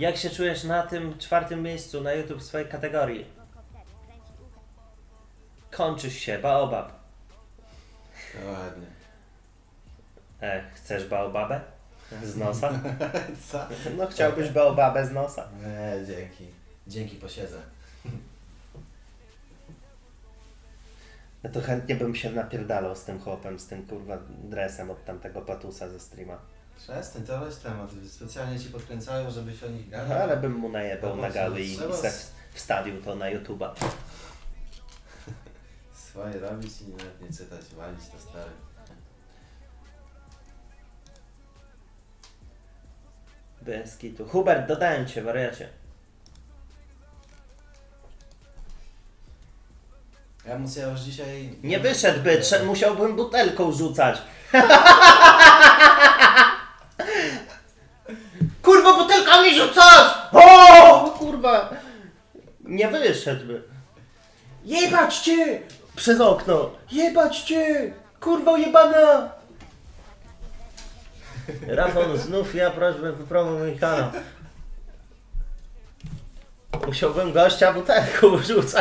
Jak się czujesz na tym czwartym miejscu na YouTube w swojej kategorii? Kończysz się, baobab. Ładnie. E, chcesz baobabę? Z nosa? Co? No chciałbyś baobabę z nosa. Nie, dzięki. Dzięki, posiedzę. No to chętnie bym się napierdalał z tym chłopem, z tym kurwa dresem od tamtego patusa ze streama. Przestań, to weź temat. Specjalnie ci podkręcają, żebyś o nich gadał. ale bym mu najebał No na gały i, trzeba s- wstawił to na YouTube'a. Swoje robić i nawet nie czytać, walić to stary. Bez kitu. Hubert, dodałem cię, wariacie. Ja muszę już dzisiaj... Nie wyszedłby, trze- musiałbym butelką rzucać. kurwa, butelkami rzucać! O, kurwa. Nie wyszedłby. Jebać cię! Przez okno. Jebać cię! Kurwa jebana! Rafał, znów ja prośbę wypromuj mój kanał. Musiałbym gościa butelką rzucać.